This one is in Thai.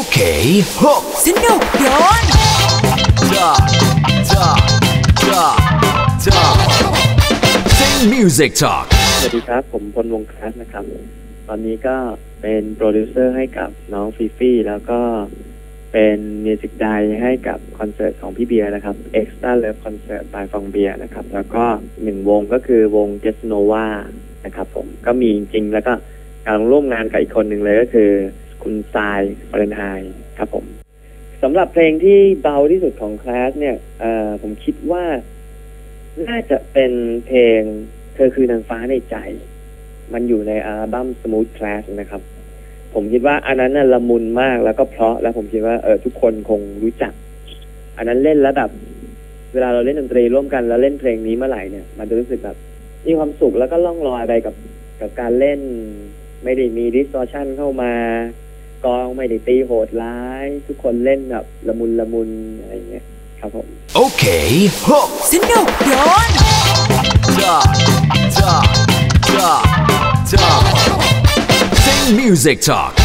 Okay, hook. สนุกโยน Da, da, da, da. Sing music talk. สวัสดีครับ ผมพลวงคลาสนะครับ ตอนนี้ก็เป็นโปรดิวเซอร์ให้กับน้องฟีฟี่ แล้วก็เป็นมิวสิกไดให้กับคอนเสิร์ตของพี่เบียร์นะครับ Extra Love Concert by ฟองเบียร์นะครับ แล้วก็หนึ่งวงก็คือวง j e s n o v a นะครับผมก็มีจริงๆแล้วก็การร่วมงานกับอีกคนหนึ่งเลยก็คือ คุณทรายฟาเรนไฮครับผมสำหรับเพลงที่เบาที่สุดของคลาสเนี่ยอ่อผมคิดว่าน่าจะเป็นเพลงเธอคือนางฟ้าในใจ มันอยู่ในอัลบั้ม Smooth Class นะครับ ผมคิดว่าอันนั้นละมุนมากแล้วก็เพราะแล้วผมคิดว่าเออทุกคนคงรู้จัก อันนั้นเล่นแล้วแบบ เวลาเราเล่นดนตรีร่วมกันแล้วเล่นเพลงนี้เมื่อไหร่เนี่ย มันจะรู้สึกแบบมีความสุขแล้วก็ล่องลอยไปกับกับการเล่น ไม่ได้มี distortion เข้ามา กองไม่ได้ตีโหดร้าย ทุกคนเล่นแบบละมุนละมุนอะไรอย่างเงี้ยครับผม Okay, hook. สนุกโยน Da, da, da, da. Sing music talk.